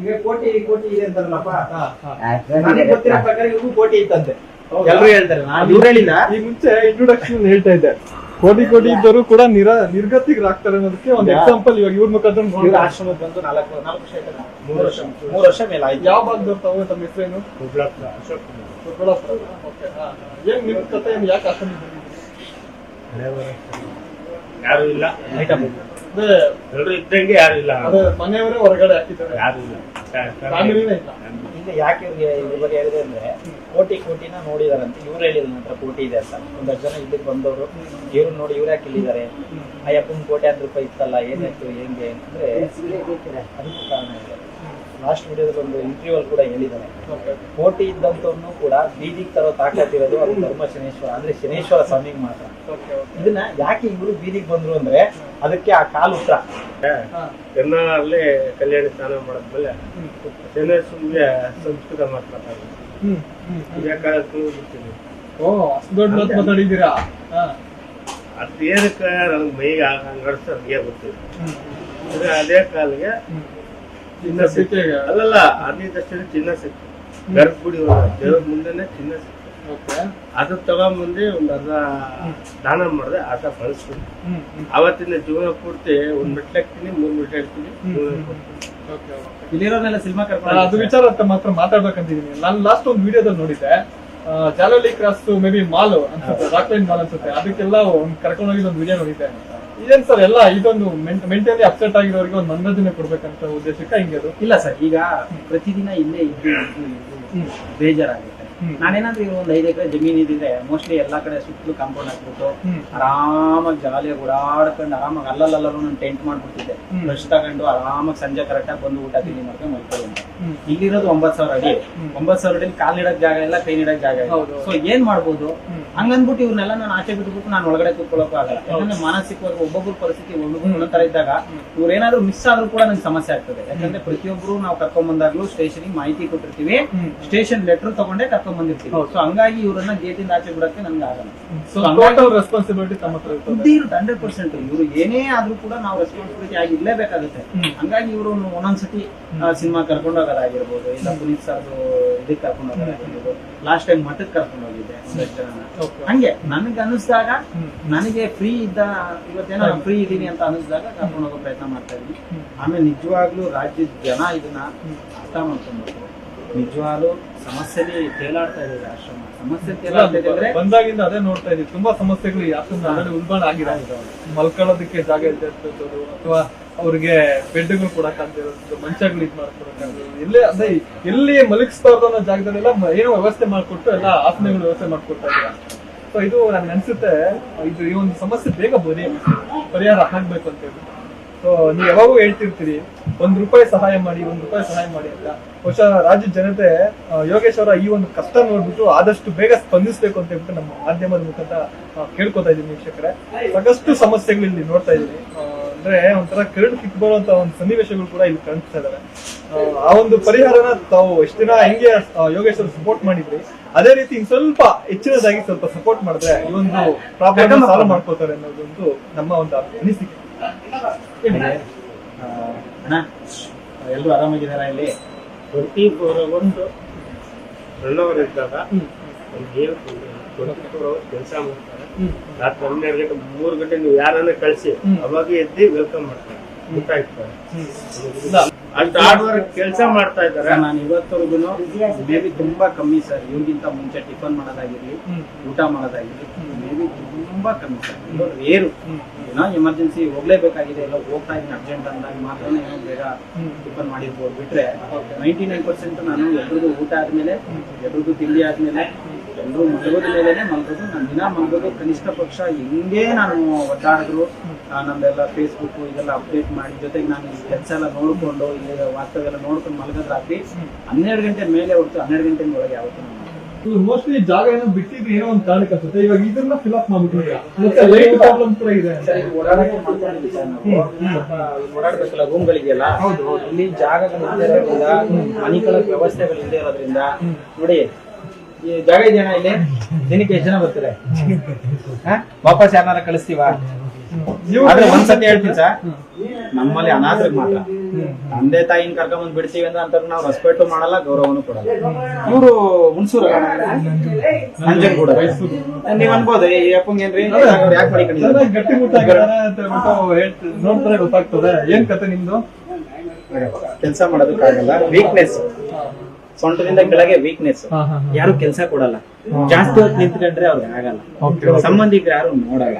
ಈಗ ಕೋಟಿ ಕೋಟಿ ಇದೆ ಅಂತಾರಲ್ಲಪ್ಪ. ಹಾ, ಹಾ. ನನಗೆ ಗೊತ್ತಿರೋ ಪ್ರಕಾರ ಇವ್ರಿಗೂ ಕೋಟಿ ಇತ್ತಂತೆ. ಎಲ್ಲರೂ ಹೇಳ್ತಾರೆ ನಾನು ಇವ್ರು ಹೇಳಿಲ್ಲ ಈ ಮುಂಚೆ ಇಂಟ್ರೊಡಕ್ಷನ್ ಹೇಳ್ತಾ ಇದ್ದೆ. ಕೋಟಿ ಕೋಟಿ ಇದ್ದರು ಕೂಡ ನಿರ ನಿರ್ಗತಿಕರಾಗ್ತಾರೆ ಅನ್ನೋದಕ್ಕೆ ಒಂದು? ಎಕ್ಸಾಂಪಲ್ ಇವಾಗ ಇವ್ರ ಮುಖಾಂತರ ಇವ್ರ ಬಂದು ನಾಲ್ಕು ನಾಲ್ಕು ವರ್ಷ ಆಯ್ತಲ್ಲ? ಮೂರು ವರ್ಷ ಮೂರು ವರ್ಷ. ಮೇಲೆ ಆಯ್ತು. ಯಾವ ಭಾಗದವ್ರು ತಾವು? ತಮ್ಮ ಹೆಸರೇನು? ಹುಬ್ಳಾಪುರ ಅಶೋಕ್ ಕುಮಾರ್. ದೊಡ್ಡಬಳ್ಳಾಪುರ ಓಕೆ ಹಾ ಏನ್ ನಿಮ್ ಕಥೆ ಏನ್ ಯಾಕೆ ಅಷ್ಟೊಂದು ಯಾರು ಇಲ್ಲ. ಅದೇ ಎಲ್ರು ಇದ್ದಂಗೆ ಯಾರು ಇಲ್ಲ. ಅದೇ ಮನೆಯವರೇ ಹೊರಗಡೆ ಹಾಕಿದ್ದಾರೆ ಯಾರು ಇಲ್ಲ. ಫ್ಯಾಮಿಲಿನೇ ಇಲ್ಲ. ಈಗ ಯಾಕೆ ಇವ್ರಿಗೆ ಇದ್ರ ಬಗ್ಗೆ ಹೇಳಿದೆ ಅಂದ್ರೆ ಕೋಟಿ ಕೋಟಿನ ನೋಡಿದಾರಂತೆ. ಇವ್ರು ಹೇಳಿದ್ರು ನಂತರ ಹತ್ರ ಕೋಟಿ ಇದೆ ಅಂತ. ಒಂದಷ್ಟು ಜನ ಇಲ್ಲಿಗೆ ಬಂದವರು ಇವ್ರು ನೋಡಿ ಇವ್ರು ಯಾಕೆ ಇಲ್ಲಿದ್ದಾರೆ? ಅಯ್ಯಪ್ಪನ ಕೋಟ್ಯಾಂತರ ರೂಪಾಯಿ ಇತ್ತಲ್ಲ ಏನಾಯ್ತು ಹೆಂಗೆ? ಅಂದ್ರೆ ಅದಕ್ಕೂ ಕಾರಣ ಇದೆ. ಲಾಸ್ಟ್ ವಿಡಿಯೋದಲ್ಲಿ ಒಂದು ಇಂಟರ್ವ್ಯೂ ಅಲ್ಲಿ ಕೂಡ ಹೇಳಿದ್ದಾನೆ. ಕೋಟಿ ಇದ್ದಂತವ್ನು ಕೂಡ ಬೀದಿಗೆ ತರೋ ತಾಕತ್ತಿರೋದು ಅದು ಧರ್ಮ ಶನೇಶ್ವರ ಅಂದ್ರೆ ಶನೇಶ್ವರ ಸ್ವಾಮಿಗೆ ಮಾತ್ರ. ಓಕೆ ಓಕೆ ಇದನ್ನ ಯಾಕೆ ಇವರು ಬೀದಿಗೆ ಬಂದ್ರು ಅಂದ್ರೆ ಅದಕ್ಕೆ ಆ ಕಾಲು ಉತ್ತರ. ಎಲ್ಲ ಕನ್ನಡಲ್ಲಿ ಕಲ್ಯಾಣ ಸ್ನಾನ ಮಾಡಿದ್ಮೇಲೆ ಶನೇಶ್ವರಿಗೆ ಸಂಸ್ಕೃತ ಮಾತಾಡ್ತಾರೆ ಓ ಅಷ್ಟು ದೊಡ್ಡ ಮಾತು ಮಾತಾಡಿದ್ದೀರಾ? ಹಾ. ಅದು ಏನಕ್ಕೆ ನನಗೆ ಮೈಗೆ ಹಂಗೆ ಗೊತ್ತಿಲ್ಲ. ಹ್ಮ್. ಅದೇ ಕಾಲಿಗೆ ಚಿನ್ನ ಸಿಕ್ಕ ಅಲ್ಲಲ್ಲ ಅಲ್ಲಲ್ಲ ಹದಿನೈದಷ್ಟು ಚಿನ್ನ ಸಿಕ್ತು ಗರ್ಭಗುಡಿ ದೇವ್ರ ಮುಂದೆನೆ ಚಿನ್ನ ಸಿಕ್ತು ಅದು ತಗೊಂಬಂದು ಒಂದು ಅರ್ಧ ದಾನ ಮಾಡಿದೆ ಹ್ಮ್ ಹ್ಮ್. ಅವತ್ತಿನ ಜೀವನ ಪೂರ್ತಿ ಒಂದ್ ಮೆಟ್ಲು ಹಾಕ್ತೀನಿ ಮೂರ್ ಮೆಟ್ಲ ಹಾಕ್ತೀನಿ ಜೀವನ ಓಕೆ ಓಕೆ. ಇಲ್ಲಿರೋನೆಲ್ಲ ಸಿನಿಮಾ ಕರ್ಕೊಂಡು ಅದು ವಿಚಾರ ಅಂತ ಮಾತ್ರ ಮಾತಾಡ್ಬೇಕಂತಿದ್ದೀನಿ. ನಾನು ಲಾಸ್ಟ್ ಒಂದು ವಿಡಿಯೋದಲ್ಲಿ ನೋಡಿದ್ದೆ. ಜಾಲೋಲಿ ಕ್ರಾಸ್ ಮೇ ಬಿ ಮಾಲ್ ಅನ್ಸುತ್ತೆ ರಾಕ್ಲೈನ್ ಮಾಲ್ ಅನ್ಸುತ್ತೆ. ಅದಕ್ಕೆಲ್ಲ ಒಂದು ಕರ್ಕೊಂಡು ಹೋಗಿದ್ದು ಒಂದು ವಿಡಿಯೋ ನೋಡಿದ್ದೆ ಇದೇನ್ ಸರ್ ಎಲ್ಲ ಇದೊಂದು ಮೆಂಟಲಿ ಅಪ್ಸೆಟ್ ಆಗಿರೋರಿಗೆ ಒಂದು ಮನರಂಜನೆ ಕೊಡ್ಬೇಕಂತ ಉದ್ದೇಶಕ್ಕೆ ಹಿಂಗೆ ಅದು? ಇಲ್ಲ ಸರ್ ಈಗ ಪ್ರತಿದಿನ ಇಲ್ಲೇ ಇದ್ದು ಇದ್ದು ಇದ್ದು ಬೇಜಾರಾಗುತ್ತೆ. ನಾನೇನಾದ್ರೂ ಈಗ ಒಂದು ಐದು ಎಕರೆ ಜಮೀನ್ ಇದ್ದಿದ್ರೆ ಮೋಸ್ಟ್ಲಿ ಎಲ್ಲಾ ಕಡೆ ಸುತ್ತಲೂ ಕಾಂಪೌಂಡ್ ಹಾಕ್ಬಿಟ್ಟು. ಆರಾಮಾಗಿ ಜಾಲಿಯಾಗಿ ಓಡಾಡ್ಕೊಂಡು ಆರಾಮಾಗಿ ಅಲ್ಲಲ್ಲೂ ನಾನು ಟೆಂಟ್ ಮಾಡ್ಬಿಡ್ತಿದ್ದೆ. ರಶ್ ತಗೊಂಡು ಆರಾಮಾಗಿ ಸಂಜೆ ಕರೆಕ್ಟಾಗಿ ಬಂದು ಊಟ ತಿಂಡಿ ಮಾಡ್ಕೊಂಡು ಮಲ್ಕೊಳ್ಳಿ ಇಲ್ಲಿರೋದು ಒಂಬತ್ ಸಾವಿರ ಅಡಿ. ಒಂಬತ್ ಸಾವಿರ ಅಡಿ ಕಾಲ್ ಇಡಕ್ ಜಾಗ ಇಲ್ಲ ಕೈ ಇಡಕ್ ಜಾಗ ಇಲ್ಲ. ಹೌದು. ಸೊ ಏನ್ ಮಾಡ್ಬೋದು? ಹ್ಮ್. ಹಂಗನ್ಬಿಟ್ಟು ಇವ್ರನ್ನೆಲ್ಲ ನಾನು ಆಚೆ ಬಿಟ್ಬಿಟ್ಟು ನಾನು ಒಳಗಡೆ ಕೂತ್ಕೊಳ್ಳೋಕೆ ಆಗಲ್ಲ. ಯಾಕಂದ್ರೆ ಮಾನಸಿಕವಾಗಿ ಒಬ್ಬೊಬ್ಬರ ಪರಿಸ್ಥಿತಿ ಒಬ್ಬೊಬ್ರು ಒಂದೊಂದ್ ತರ ಇದ್ದಾಗ ಇವ್ರೇನಾದ್ರೂ ಮಿಸ್ ಆದ್ರೂ ಕೂಡ ನಂಗೆ ಸಮಸ್ಯೆ ಆಗ್ತದೆ. ಯಾಕಂದ್ರೆ ಪ್ರತಿಯೊಬ್ರು ನಾವು ಕರ್ಕೊಂಡ್ ಬಂದಾಗ್ಲೂ ಸ್ಟೇಷನ್ಗೆ ಮಾಹಿತಿ ಕೊಟ್ಟಿರ್ತೀವಿ. ಸ್ಟೇಷನ್ ಲೆಟರ್ ತಗೊಂಡೇ ಕರ್ಕೊಂಡ್ ಬಂದಿರ್ತೀವಿ. ಸೊ ಹಂಗಾಗಿ ಇವರನ್ನ ಗೇಟಿಂದ ಆಚೆ ಬಿಡಕ್ಕೆ ನಂಗೆ ಆಗಲ್ಲ. ಸೊ ರೆಸ್ಪಾನ್ಸಿಬಿಲಿಟಿ ಇರುತ್ತೆ ಹಂಡ್ರೆಡ್ ಪರ್ಸೆಂಟ್ ಇವರು ಏನೇ ಆದ್ರೂ ಕೂಡ ನಾವು ರೆಸ್ಪಾನ್ಸಿಬಿಲಿಟಿ ಆಗಿ ಇರ್ಲೇಬೇಕಾಗುತ್ತೆ. ಹಂಗಾಗಿ ಇವರು ಒಂದೊಂದ್ಸತಿ ಸಿನಿಮಾ ಕರ್ಕೊಂಡೋಗೋದಾಗಿರ್ಬೋದು ಇಲ್ಲ ಪುನೀತ್ ಸರ್ದು ಇದಕ್ಕೆ ಕರ್ಕೊಂಡು ಹೋಗೋದಾಗಿರ್ಬೋದು ಲಾಸ್ಟ್ ಟೈಮ್ ಮಠಕ್ಕೆ ಕರ್ಕೊಂಡು ಹೋಗಿದ್ದೆ. ಹಂಗೆ ನನಗೆ ಅನಿಸಿದಾಗ ನನಗೆ ಫ್ರೀ ಇದ್ದ ಇವತ್ತೇನೋ ಫ್ರೀ ಇದ್ದೀನಿ ಅಂತ ಅನಿಸಿದಾಗ ಕರ್ಕೊಂಡು ಹೋಗೋ ಪ್ರಯತ್ನ ಮಾಡ್ತಾ ಇದ್ದೀನಿ. ಆಮೇಲೆ ನಿಜವಾಗ್ಲೂ ರಾಜ್ಯದ ಜನ ಇದನ್ನ ಅರ್ಥ ಮಾಡ್ಕೊಬೇಕು ನಿಜವಾಗ್ಲೂ ಸಮಸ್ಯೆಲಿ ತೇಲಾಡ್ತಾ ಇದೆ ಆಶ್ರಮ. ಸಮಸ್ಯೆ ತೇಲಾಡ್ತಾ ಇದೆ ಬಂದಾಗಿಂದ ಅದೇ ನೋಡ್ತಾ ಇದ್ದೀವಿ ತುಂಬಾ ಸಮಸ್ಯೆಗಳು ಯಾಕಂದ್ರೆ ಉಲ್ಬಣ ಆಗಿದೆ ಮಲ್ಕೊಳ್ಳೋದಕ್ಕೆ ಜಾಗ ಇಲ್ಲದೆ ಇರ್ತದ್ದು ಅಥವಾ ಅವ್ರಿಗೆ ಬೆಡ್ಗಳು ಕೊಡಕ್ಕಾಗ್ದಿರೋದು ಮಂಚಗಳು ಇದ್ ಮಾಡ್ಕೊಡಕ್ಕಾಗ್ದು ಎಲ್ಲೇ ಅದೇ ಎಲ್ಲಿ ಮಲಗಿಸ್ಬಾರ್ದು ಅನ್ನೋ ಜಾಗದಲ್ಲೆಲ್ಲ ಏನೋ ವ್ಯವಸ್ಥೆ ಮಾಡ್ಕೊಟ್ಟು ಎಲ್ಲ ಆಸನಗಳು ವ್ಯವಸ್ಥೆ ಮಾಡ್ಕೊಡ್ತಾ ಇದ್ದಾರೆ? ಸೊ ಇದು ನನ್ಗೆ ಅನ್ಸುತ್ತೆ, ಇದು ಈ ಒಂದು ಸಮಸ್ಯೆ ಬೇಗ ಬರೀ ಪರಿಹಾರ ಆಗ್ಬೇಕು ಅಂತ ಹೇಳಿ. ಸೊ ನೀವು ಯಾವಾಗೂ ಹೇಳ್ತಿರ್ತೀರಿ, ಒಂದ್ ರೂಪಾಯಿ ಸಹಾಯ ಮಾಡಿ, ಒಂದ್ ರೂಪಾಯಿ ಸಹಾಯ ಮಾಡಿ ಅಂತ. ಬಹುಶಃ ರಾಜ್ಯ ಜನತೆ ಯೋಗೇಶ್ ಅವರ ಈ ಒಂದು ಕಷ್ಟ ನೋಡ್ಬಿಟ್ಟು ಆದಷ್ಟು ಬೇಗ ಸ್ಪಂದಿಸ್ಬೇಕು ಅಂತ ಹೇಳ್ಬಿಟ್ಟು ನಮ್ಮ ಮಾಧ್ಯಮದ ಮುಖಾಂತರ ಕೇಳ್ಕೊತಾ ಇದೀನಿ ವೀಕ್ಷಕರೇ. ಸಾಕಷ್ಟು ಸಮಸ್ಯೆಗಳು ಇಲ್ಲಿ ನೋಡ್ತಾ ಇದೀನಿ ಅಂದ್ರೆ ಒಂಥರ ಕರಡು ಕಿಕ್ ಬರುವಂತ ಒಂದು ಸನ್ನಿವೇಶಗಳು ಕೂಡ ಇಲ್ಲಿ ಕಾಣಿಸ್ತಾ ಇದಾವೆ ಆ, ಒಂದು ಪರಿಹಾರನ ತಾವು ಎಷ್ಟು ದಿನ ಹೆಂಗೆ ಯೋಗೇಶ್ವರ್ ಯೋಗೇಶ್ ಅವರು ಸಪೋರ್ಟ್ ಮಾಡಿದ್ರಿ ಅದೇ ರೀತಿ ಸ್ವಲ್ಪ ಹೆಚ್ಚಿನದಾಗಿ ಸ್ವಲ್ಪ ಸಪೋರ್ಟ್ ಮಾಡಿದ್ರೆ ಈ ಒಂದು ಪ್ರಾಬ್ಲಮ್ ಸಾಲ್ವ್ ಮಾಡ್ಕೋತಾರೆ ಅನ್ನೋದೊಂದು ನಮ್ಮ ಒಂದು ಅನಿಸಿಕೆ ಹೇಳಿ. ಆ, ಅಣ್ಣ ಎಲ್ಲರೂ ಆರಾಮಾಗಿದ್ದಾರೆ ಇಲ್ಲಿ twenty four hours run hour ಇದ್ದಾಗ ಕೆಲಸ ಮಾಡ್ತಾರೆ. ರಾತ್ರಿ ಹನ್ನೆರಡು ಗಂಟೆ ಮೂರು ಗಂಟೆ ನೀವು ಯಾರನ್ನ ಕಳಿಸಿ. ಅವಾಗ ಎದ್ದು ವೆಲ್ಕಮ್ ಮಾಡ್ತಾರೆ. ಕೆಲಸ ಮಾಡ್ತಾ ಇದ್ದಾರೆ. ನಾನು ಇವತ್ತವರೆಗೂ ಮೇ ಬಿ ತುಂಬಾ ಕಮ್ಮಿ ಸರ್. ಇವ್ರಿಗಿಂತ ಮುಂಚೆ ಟಿಫನ್ ಮಾಡೋದಾಗಿರ್ಲಿ. ಊಟ ಮಾಡೋದಾಗಿರ್ಲಿ ಮೇ ಬಿ ತುಂಬಾ ಕಮ್ಮಿ ಸರ್. ಹ್ಮ್. ಏನೋ ಎಮರ್ಜೆನ್ಸಿ ಹೋಗ್ಲೇಬೇಕಾಗಿದೆ ಎಲ್ಲ ಹೋಗ್ತಾ ಇದ್ದೀನಿ ಅರ್ಜೆಂಟ್ ಅಂದಾಗ ಮಾತ್ರ ಏನೋ ಬೇಗ. ಟಿಫನ್ ಮಾಡಿರ್ಬೋದು. ಬಿಟ್ರೆ ನೈಂಟಿ ನೈನ್ ಪರ್ಸೆಂಟ್ ನಾನು ಎಲ್ರಿಗೂ ಊಟ ಆದ್ಮೇಲೆ ಎಲ್ರಿಗೂ ತಿಂಡಿ ಆದ್ಮೇಲೆ ಎಲ್ಲರೂ ಮಲಗೋದ ಮೇಲೆನೆ ಮಲಗೋದು. ನಾನು ದಿನ ಮಲಗೋದು. ಕನಿಷ್ಠ ಪಕ್ಷ ಹೆಂಗೆ ನಾನು ಒದ್ದಾಡಿದ್ರು. ನಮ್ದೆಲ್ಲ ಫೇಸ್ಬುಕ್ ಇದೆಲ್ಲ ಅಪ್ಡೇಟ್ ಮಾಡಿ ಜೊತೆಗೆ ನಾನು ಕೆಲಸ ಎಲ್ಲ ನೋಡ್ಕೊಂಡು ಇಲ್ಲಿ ವಾಸ್ತವ ಎಲ್ಲ ನೋಡ್ಕೊಂಡು ಮಲಗೋದು ರಾತ್ರಿ ಹನ್ನೆರಡು ಗಂಟೆ ಮೇಲೆ ಹೊರತು ಹನ್ನೆರಡು ಗಂಟೆ ಒಳಗೆ ಯಾವತ್ತೂ ಮೋಸ್ಟ್ಲಿ ಜಾಗ ಏನೋ ಬಿಟ್ಟಿದ್ರೆ ಏನೋ ಒಂದು ಕಾರಣಕ್ಕೆ ಅನ್ಸುತ್ತೆ. ಇವಾಗ ಇದನ್ನ ಫಿಲ್ ಅಪ್ ಮಾಡ್ಬಿಟ್ಟು ಮತ್ತೆ ಲೈಟ್ ಪ್ರಾಬ್ಲಮ್ ಕೂಡ ಇದೆ. ಓಡಾಡ್ಬೇಕಲ್ಲ ರೂಮ್ಗಳಿಗೆಲ್ಲ. ಇಲ್ಲಿ ಜಾಗಗಳು ಮನಿಗಳ ಇರೋದ್ರಿಂದ ಮನಿಕಳಕ್ ವ್ಯವಸ್ಥೆಗಳು ಇಲ್ಲದೆ ಇರೋದ್ರಿಂದ ನೋಡಿ ಈ ಜಾಗ ಇದೆಯಣ್ಣ ಇಲ್ಲಿ? ದಿನಕ್ಕೆ ಎಷ್ಟು ಜನ ಬರ್ತಾರೆ? ಹಾ? ವಾಪಸ್ ಯಾರನ್ನ ಕಳಿಸ್ತೀವ? ಆದ್ರೆ ಒಂದ್ಸತಿ ಹೇಳ್ತೀನಿ ಸರ್. ನಮ್ಮಲ್ಲಿ ಅನಾಥರಿಗೆ ಮಾತ್ರ. ತಂದೆ ತಾಯಿನ ಕರ್ಕೊಂಡ್ ಬಿಡ್ತೀವಿ ಅಂದ್ರೆ ಅಂತ ನಾವು ರೆಸ್ಪೆಕ್ಟ್ ಮಾಡಲ್ಲ ಗೌರವನು ಕೊಡಲ್ಲ. ಇವರು ಹುಣಸೂರ ನಂಜನಗೂಡ ನೀವ್ ಅನ್ಬೋದು ಈ ಅಪ್ಪಂಗೆ ಏನ್ರಿ? ಅವ್ರು ಯಾಕೆ ಮಾಡಿಕೊಂಡಿದ್ದಾರೆ ಗಟ್ಟಿ ನೋಡ್ತಾರೆ ಗೊತ್ತಾಗ್ತದೆ. ಏನ್ ಕತೆ ನಿಮ್ದು? ಕೆಲಸ ಮಾಡೋದಕ್ಕಾಗಲ್ಲ. ವೀಕ್ನೆಸ್ ಸೊಂಟದಿಂದ ಕೆಳಗೆ ವೀಕ್ನೆಸ್. ಯಾರು ಕೆಲಸ ಕೊಡಲ್ಲ. ಜಾಸ್ತಿ ಹೊತ್ತು ನಿಂತ್ಕೊಂಡ್ರೆ ಅವ್ರಿಗೆ ಆಗಲ್ಲ. ಸಂಬಂಧಿಕರು ಯಾರು ನೋಡಲ್ಲ.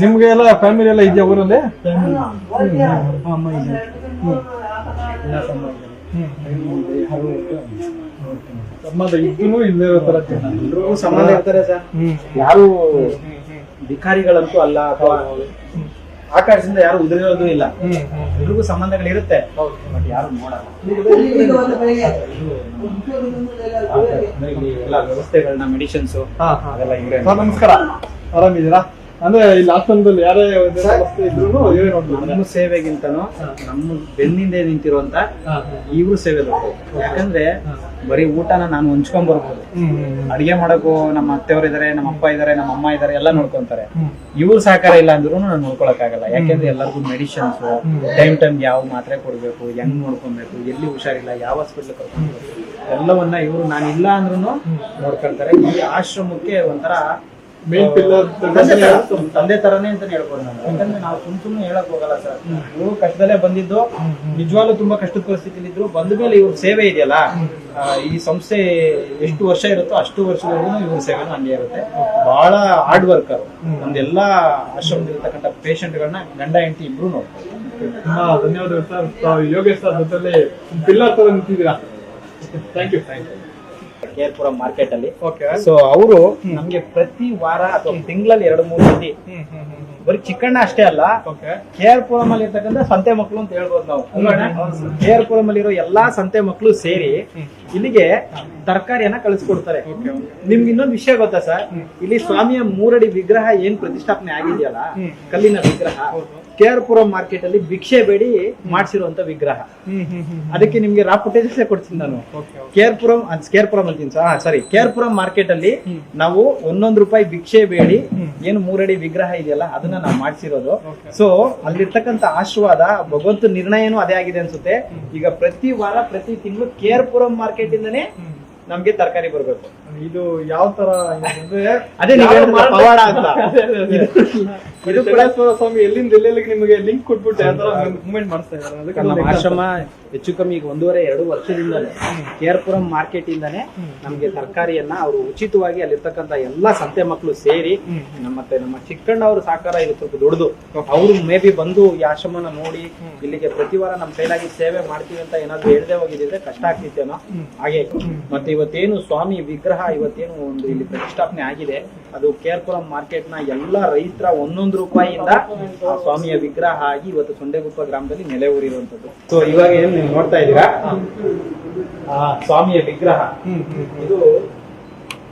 ನಿಮ್ಗೆ ಎಲ್ಲ ಫ್ಯಾಮಿಲಿ ಎಲ್ಲ ಇದೆಯಾ ಊರಲ್ಲಿ? ಸಂಬಂಧ ಇದ್ದೂ ಇಲ್ಲೇ ಇರೋ ತರ ಎಲ್ಲರೂ ಸಂಬಂಧ ಇರ್ತಾರೆ ಸರ್. ಯಾರು ಭಿಕಾರಿಗಳಂತೂ ಅಲ್ಲ ಅಥವಾ ಆಕಾಶದಿಂದ ಯಾರು ಉದುರಿರೋದು ಇಲ್ಲ. ಎಲ್ರಿಗೂ ಸಂಬಂಧಗಳಿರುತ್ತೆ. ಬಟ್ ಯಾರು ನೋಡಲ್ಲ. ಎಲ್ಲ ವ್ಯವಸ್ಥೆಗಳನ್ನ ಮೆಡಿಸಿನ್ಸ್. ಅದೆಲ್ಲ ಇವರೇ ನಮಸ್ಕಾರ. ಆರಾಮಿದ್ದೀರಾ? ಅಂದ್ರೆ ಇಲ್ಲಿ ಹಾಸನದಲ್ಲಿ ಯಾರೇ ಇದ್ರು ನೋಡ್ತಾರೆ. ನಮ್ಮ ಸೇವೆಗಿಂತನೂ ನಮ್ಮ ಬೆನ್ನಿಂದೆ ನಿಂತಿರುವಂತ ಇವ್ರು ಸೇವೆ ದೊಡ್ಡದು. ಯಾಕಂದ್ರೆ ಬರೀ ಊಟನ ನಾನು ಹೊಂಚ್ಕೊಂಡ್ ಬರ್ಬೋದು ಅಡಿಗೆ ಮಾಡಕ್ಕೂ ನಮ್ಮ ಅತ್ತೆಯವರು ಇದಾರೆ ನಮ್ಮ ಅಪ್ಪ ಇದಾರೆ ನಮ್ಮ ಅಮ್ಮ ಇದಾರೆ ಎಲ್ಲ ನೋಡ್ಕೊಂತಾರೆ. ಇವ್ರು ಸಹಕಾರ ಇಲ್ಲ ಅಂದ್ರೂ ನಾನು ನೋಡ್ಕೊಳಕ್ ಆಗಲ್ಲ ಯಾಕಂದ್ರೆ ಎಲ್ಲರಿಗೂ ಮೆಡಿಸಿನ್ಸ್ ಟೈಮ್ ಟೈಮ್ ಯಾವ ಮಾತ್ರೆ ಕೊಡ್ಬೇಕು ಹೆಂಗ್ ನೋಡ್ಕೊಬೇಕು ಎಲ್ಲಿ ಹುಷಾರಿಲ್ಲ ಯಾವ ಹಾಸ್ಪಿಟ್ಲ್ ಕರ್ಕೊಂಡ್ಬೇಕು ಎಲ್ಲವನ್ನ ಇವ್ರು ನಾನು ಇಲ್ಲ ಅಂದ್ರೂ ನೋಡ್ಕೊಳ್ತಾರೆ. ಈ ಆಶ್ರಮಕ್ಕೆ ಒಂಥರ ಮೇನ್ ಪಿಲ್ಲರ್ ತಂದೆ ತರ- ತರನೇ ಅಂತ ಹೇಳ್ಬೋದು ನಾನು. ಯಾಕಂದ್ರೆ ನಾವು ಸುಮ್ ಸುಮ್ಮನೆ ಹೇಳಕ್ ಹೋಗಲ್ಲ ಸರ್. ಇವ್ರು ಕಷ್ಟದಲ್ಲೇ ಬಂದಿದ್ದು ನಿಜವಾಗ್ಲೂ ತುಂಬಾ ಕಷ್ಟದ ಪರಿಸ್ಥಿತಿಲಿ ಇದ್ರು ಬಂದ ಮೇಲೆ ಇವ್ರ ಸೇವೆ ಇದೆಯಲ್ಲ ಈ ಸಂಸ್ಥೆ ಎಷ್ಟು ವರ್ಷ ಇರುತ್ತೋ ಅಷ್ಟು ವರ್ಷದವರೆಗೂ ಇವ್ರ ಸೇವೆ ಹಂಗೆ ಇರುತ್ತೆ. ಬಹಳ ಹಾರ್ಡ್ ವರ್ಕರ್ ನಮ್ದೆಲ್ಲಾ ಆಶ್ರಮದಲ್ಲಿರ್ತಕ್ಕಂಥ ಪೇಷಂಟ್ಗಳನ್ನ ಗಂಡ ಹೆಂಡತಿ ಇಬ್ರು ನೋಡ್ತಾರೆ. ತುಂಬಾ ಧನ್ಯವಾದಗಳು ಸರ್. ಯೋಗೇಶ್ ಸರ್ ಜೊತೆಲಿ ಪಿಲ್ಲರ್ ತರ ನಿಂತಿದ್ದೀರಾ? ಥ್ಯಾಂಕ್ ಯು ಥ್ಯಾಂಕ್ ಯು ಕೇರ್ಪುರಂ ಮಾರ್ಕೆಟ್ ಅಲ್ಲಿ. ಸೊ ಅವರು ನಮ್ಗೆ ಪ್ರತಿ ವಾರ ಅಥವಾ ತಿಂಗಳಲ್ಲಿ ಎರಡು ಮೂರು ಸತಿ ಬರೀ ಚಿಕ್ಕಣ್ಣ ಅಷ್ಟೇ ಅಲ್ಲ. ಕೇರ್ಪುರಂ ಅಲ್ಲಿ ಇರ್ತಕ್ಕಂಥ ಸಂತೆ ಮಕ್ಕಳು ಅಂತ ಹೇಳ್ಬೋದು ನಾವು. ಕೇರ್ಪುರಂ ಅಲ್ಲಿರೋ ಎಲ್ಲಾ ಸಂತೆ ಮಕ್ಕಳು ಸೇರಿ ಇಲ್ಲಿಗೆ ತರಕಾರಿಯನ್ನ ಕಳಿಸ್ಕೊಡ್ತಾರೆ. ನಿಮ್ಗೆ ಇನ್ನೊಂದು ವಿಷಯ ಗೊತ್ತಾ ಸರ್? ಇಲ್ಲಿ ಸ್ವಾಮಿಯ ಮೂರಡಿ ವಿಗ್ರಹ ಏನ್ ಪ್ರತಿಷ್ಠಾಪನೆ ಆಗಿದೆಯಲ್ಲ? ಕಲ್ಲಿನ ವಿಗ್ರಹ. ಕೆ ಆರ್ ಪುರಂ ಮಾರ್ಕೆಟ್ ಅಲ್ಲಿ ಭಿಕ್ಷೆ ಬೇಡಿ ಮಾಡಿಸಿರುವಂತ ವಿಗ್ರಹ. ಅದಕ್ಕೆ ನಿಮ್ಗೆ ರಾ ಫುಟೇಜಸ್ ಕೊಡ್ತೀನಿ ನಾನು. ಕೇರ್ಪುರಂ ಕೇರ್ಪುರಂ ಅಂತೀನಿ ಸಾರಿ ಕೇರ್ಪುರಂ ಮಾರ್ಕೆಟ್ ಅಲ್ಲಿ ನಾವು ಒಂದೊಂದು ರೂಪಾಯಿ ಭಿಕ್ಷೆ ಬೇಡಿ. ಏನು ಮೂರಡಿ ವಿಗ್ರಹ ಇದೆಯಲ್ಲ ಅದನ್ನ ನಾವು ಮಾಡಿಸಿರೋದು. ಸೊ ಅಲ್ಲಿರ್ತಕ್ಕಂತ ಆಶೀರ್ವಾದ ಭಗವಂತ ನಿರ್ಣಯನೂ ಅದೇ ಆಗಿದೆ ಅನ್ಸುತ್ತೆ. ಈಗ ಪ್ರತಿ ವಾರ ಪ್ರತಿ ತಿಂಗಳು ಕೇರ್ಪುರಂ ಮಾರ್ಕೆಟ್ ಇಂದನೇ ನಮ್ಗೆ ತರಕಾರಿ ಬರ್ಬೇಕು. ಇದು ಯಾವ ತರ ಅದೇ ಪವಾಡ ಅಂತ. ಇದು ಸ್ವಾಮಿ ಎಲ್ಲಿಂದ ಎಲ್ಲೆಲ್ಲಿಗೆ ನಿಮಗೆ ಲಿಂಕ್ ಕೊಟ್ಬಿಟ್ಟು ಯಾವ ತರ ಮೂವ್ಮೆಂಟ್ ಮಾಡಿಸ್ತಾ ಇದ್ದಾರೆ. ಅದಕ್ಕೆ ನಮ್ಮ ಆಶ್ರಮ ಹೆಚ್ಚು ಕಮ್ಮಿ ಈಗ ಒಂದೂವರೆ, ಎರಡು ವರ್ಷದಿಂದಲೇ ಕೇರ್ಪುರಂ ಮಾರ್ಕೆಟ್ ಇಂದಾನೆ ನಮ್ಗೆ ತರಕಾರಿಯನ್ನ ಅವರು ಉಚಿತವಾಗಿ ಅಲ್ಲಿರ್ತಕ್ಕಂತ ಎಲ್ಲಾ ಸಂತೆ ಮಕ್ಕಳು ಸೇರಿ ಮತ್ತೆ ನಮ್ಮ ಚಿಕ್ಕಣ್ಣ ಅವರು ಸಹಕಾರ ಇದು ಸ್ವಲ್ಪ ದೊಡ್ಡದು. ಅವರು ಮೇ ಬಿ ಬಂದು ಈ ಆಶ್ರಮನ ನೋಡಿ ಇಲ್ಲಿಗೆ ಪ್ರತಿ ವಾರ ನಮ್ಮ ಕೈಲಾಗಿ ಸೇವೆ ಮಾಡ್ತೀವಿ ಅಂತ ಏನಾದ್ರು ಹೇಳದೆ ಹೋಗಿದ್ರೆ ಕಷ್ಟ ಆಗ್ತಿತ್ತೇನೋ? ಹಾಗೆ. ಮತ್ತೆ ಇವತ್ತೇನು ಸ್ವಾಮಿ ವಿಗ್ರಹ ಇವತ್ತೇನು ಒಂದು ಇಲ್ಲಿ ಪ್ರತಿಷ್ಠಾಪನೆ ಆಗಿದೆ. ಅದು ಕೇರ್ಪುರಂ ಮಾರ್ಕೆಟ್ನ ಎಲ್ಲಾ ರೈತರ ಒಂದೊಂದು ರೂಪಾಯಿಯಿಂದ ಸ್ವಾಮಿಯ ವಿಗ್ರಹ ಆಗಿ ಇವತ್ತು ಸೊಂಡೆಗುಪ್ಪ ಗ್ರಾಮದಲ್ಲಿ ನೆಲೆ ಊರಿರುವಂತದ್ದು ಸೊ ಇವಾಗ ಏನ್ ನೀವು ನೋಡ್ತಾ ಇದ್ದೀರಾ? ಆ ಸ್ವಾಮಿಯ ವಿಗ್ರಹ. ಇದು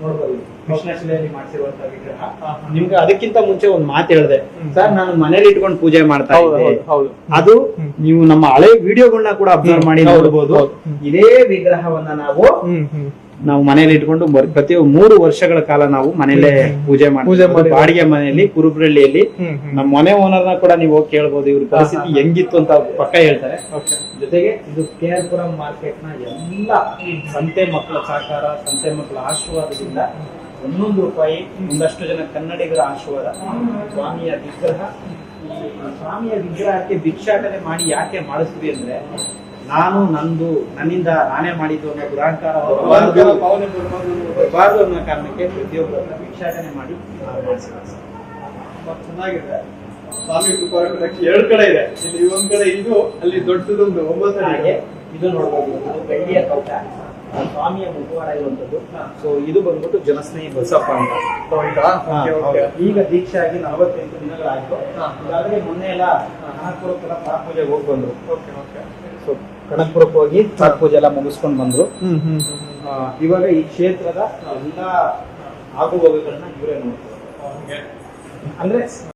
ನೋಡ್ಬೋದು. ಕೃಷ್ಣಶಿಲೆಯಲ್ಲಿ ಮಾಡಿಸಿರುವಂತ ವಿಗ್ರಹ. ನಿಮ್ಗೆ ಅದಕ್ಕಿಂತ ಮುಂಚೆ ಒಂದು ಮಾತು ಹೇಳಿದೆ. ಸರ್ ನಾನು ಮನೇಲಿ ಇಟ್ಕೊಂಡು ಪೂಜೆ ಮಾಡ್ತಾ ಇದ್ದೆ. ಅದು ನೀವು ನಮ್ಮ ಹಳೆ ವಿಡಿಯೋಗಳನ್ನ ಕೂಡ ಅಬ್ಸರ್ವ್ ಮಾಡಿ ಹೌದು, ನೋಡಬಹುದು ಇದೇ ವಿಗ್ರಹವನ್ನ ನಾವು ನಾವು ಮನೇಲಿ ಇಟ್ಕೊಂಡು ಪ್ರತಿ ಮೂರು ವರ್ಷಗಳ ಕಾಲ ನಾವು ಮನೇಲೆ ಪೂಜೆ ಮಾಡಿ ಪೂಜೆ ಮಾಡಿ- ಬಾಡಿಗೆ ಮನೆಯಲ್ಲಿ ಕುರುಬ್ರಳ್ಳಿಯಲ್ಲಿ ನಮ್ಮ ಮನೆ ಓನರ್ನ ಕೂಡ ನೀವು ಹೋಗಿ ಕೇಳ್ಬೋದು ಇವ್ರ ಪರಿಸ್ಥಿತಿ ಹೆಂಗಿತ್ತು ಅಂತ ಪಕ್ಕ ಹೇಳ್ತಾರೆ. ಜೊತೆಗೆ ಇದು ಕೆ ಆರ್ ಪುರಂ ಮಾರ್ಕೆಟ್ನ ಎಲ್ಲ ಸಂತೆ ಮಕ್ಕಳ ಸಹಕಾರ ಸಂತೆ ಮಕ್ಕಳ ಆಶೀರ್ವಾದದಿಂದ ಒಂದೊಂದು ರೂಪಾಯಿ ಒಂದಷ್ಟು ಜನ ಕನ್ನಡಿಗರ ಆಶೀರ್ವಾದ ಸ್ವಾಮಿಯ ವಿಗ್ರಹ. ಸ್ವಾಮಿಯ ವಿಗ್ರಹಕ್ಕೆ ಭಿಕ್ಷಾಟನೆ ಮಾಡಿ ಯಾಕೆ ಮಾಡಿಸ್ತೀವಿ ಅಂದ್ರೆ ನಾನು ನಂದು ನನ್ನಿಂದ ನಾನೇ ಮಾಡಿದ್ದು ಅನ್ನೋ ದುರಾಂಕಾರ ಬರಬಾರ್ದು ಅನ್ನೋ ಕಾರಣಕ್ಕೆ ಪ್ರತಿಯೊಬ್ಬರನ್ನ ಭಿಕ್ಷಾಟನೆ ಮಾಡಿ ಚೆನ್ನಾಗಿದೆ. ಸ್ವಾಮಿ ಕೃಪಾರಕ್ಕೆ ಎರಡು ಕಡೆ ಇದೆ. ಇಲ್ಲಿ ಒಂದ್ ಕಡೆ ಇದು ಅಲ್ಲಿ ದೊಡ್ಡದೊಂದು ಒಂಬತ್ತು ಹಾಗೆ ಇದು ನೋಡ್ಬೋದು. ಇದು ಬೆಳ್ಳಿಯ ಕೌಟ ಸ್ವಾಮಿಯ ಮುಖವಾಡ ಇರುವಂತದ್ದು ಸೊ ಇದು ಬಂದ್ಬಿಟ್ಟು ಜನಸ್ನೇಹಿ ಬಸಪ್ಪ ಅಂತ. ಈಗ ದೀಕ್ಷೆ ಆಗಿ ನಲವತ್ತೆಂಟು ದಿನಗಳಾಯ್ತು. ಹಾ. ಈಗಾಗಲೇ ಮೊನ್ನೆ ಎಲ್ಲ ನಾಲ್ಕು ಪಾಠ ಪೂಜೆಗೆ ಹೋಗಿ ಬಂದ್ರು. Okay okay. ಕನಕಪುರಕ್ಕೆ ಹೋಗಿ ಛಟ್ ಪೂಜೆ ಎಲ್ಲ ಮುಗಿಸ್ಕೊಂಡು ಬಂದ್ರು. ಹ್ಮ್ ಹ್ಮ್. ಆ, ಇವಾಗ ಈ ಕ್ಷೇತ್ರದ ಎಲ್ಲ ಆಗುಹೋಗುಗಳನ್ನ ಇವರೇ ನೋಡ್ತಾರೆ. ಅಂದ್ರೆ